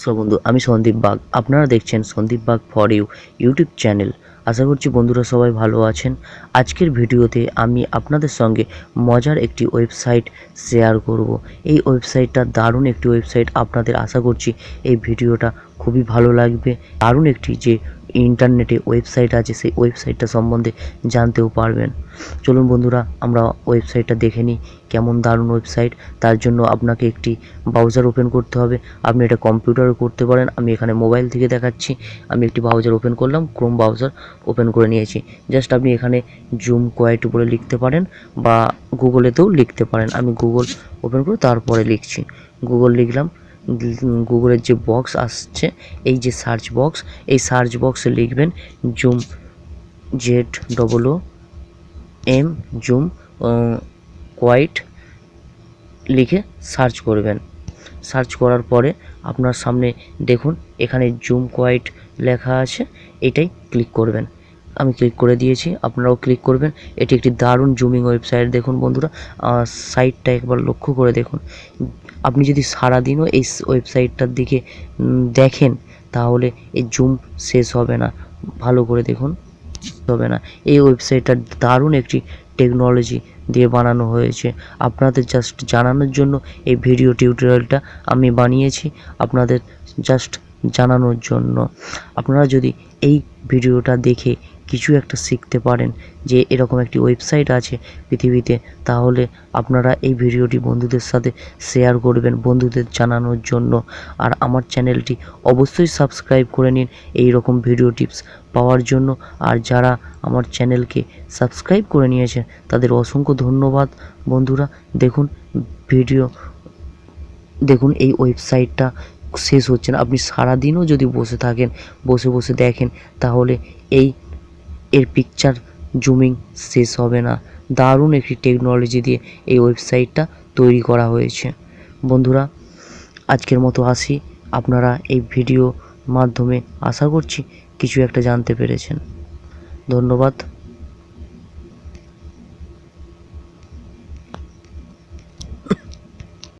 নমস্কার বন্ধু, আমি সন্দীপ বাগ। আপনারা দেখছেন Sandip Bag for you YouTube channel আশা করছি বন্ধুরা সবাই ভালো আছেন। আজকের ভিডিওতে আমি আপনাদের সঙ্গে মজার একটি ওয়েবসাইট শেয়ার করব। এই ওয়েবসাইটটা দারুণ একটি ওয়েবসাইট আপনাদের আশা করছি এই ভিডিওটা খুবই ভালো লাগবে। দারুণ একটি যে ইন্টারনেটে ওয়েবসাইট আছে, সেই ওয়েবসাইটটা সম্বন্ধে জানতেও পারবেন। চলুন বন্ধুরা, আমরা ওয়েবসাইটটা দেখে নিই, কেমন দারুণ ওয়েবসাইট। তার জন্য আপনাকে একটি ব্রাউজার ওপেন করতে হবে। আপনি এটা কম্পিউটারে করতে পারেন। আমি এখানে মোবাইল থেকে দেখাচ্ছি। আমি একটি ব্রাউজার ওপেন করলাম ক্রোম ব্রাউজার ওপেন করে নিয়েছি। জাস্ট আপনি এখানে জুম কোয়াইট বলে লিখতে পারেন বা গুগলেতেও লিখতে পারেন। আমি গুগল ওপেন করে তারপরে লিখছি। গুগল লিখলাম। গুগলের যে বক্স আসছে, এই যে সার্চ বক্স এই সার্চ বক্সে লিখবেন Zoom Z double O M Zoom quite লিখে সার্চ করবেন। সার্চ করার পরে আপনার সামনে দেখুন, এখানে জুম কোয়াইট লেখা আছে, এটাই ক্লিক করবেন। আমি ক্লিক করে দিয়েছি, আপনারাও ক্লিক করবেন। এটি একটি দারুণ জুমিং ওয়েবসাইট দেখুন বন্ধুরা। সাইটটা একবার লক্ষ্য করে দেখুন। আপনি যদি সারাদিনও এই ওয়েবসাইটটার দিকে দেখেন, তাহলে এই জুম শেষ হবে না। ভালো করে দেখুন, হবে না। এই ওয়েবসাইটটা দারুণ একটি টেকনোলজি দিয়ে বানানো হয়েছে। আপনাদের জাস্ট জানানোর জন্য এই ভিডিও টিউটোরিয়ালটা আমি বানিয়েছি। আপনাদের জাস্ট জানানোর জন্য। আপনারা যদি এই ভিডিওটা দেখে কিছু একটা শিখতে পারেন যে এরকম একটি ওয়েবসাইট আছে পৃথিবীতে, তাহলে আপনারা এই ভিডিওটি বন্ধুদের সাথে শেয়ার করবেন, বন্ধুদের জানানোর জন্য। আর আমার চ্যানেলটি অবশ্যই সাবস্ক্রাইব করে নিন এই রকম ভিডিও টিপস পাওয়ার জন্য। আর যারা আমার চ্যানেলকে সাবস্ক্রাইব করে নিয়েছেন, তাদের অসংখ্য ধন্যবাদ। বন্ধুরা, দেখুন, ভিডিও, দেখুন এই ওয়েবসাইটটা শেষ হচ্ছে না। আপনি সারাদিনও যদি বসে থাকেন, বসে বসে দেখেন, তাহলে এই, এর পিকচার জুমিং শেষ হবে না। দারুণ একটি টেকনোলজি দিয়ে এই ওয়েবসাইটটা তৈরি করা হয়েছে। বন্ধুরা, আজকের মতো আসি। আপনারা এই ভিডিও মাধ্যমে আশা করছি কিছু একটা জানতে পেরেছেন। ধন্যবাদ।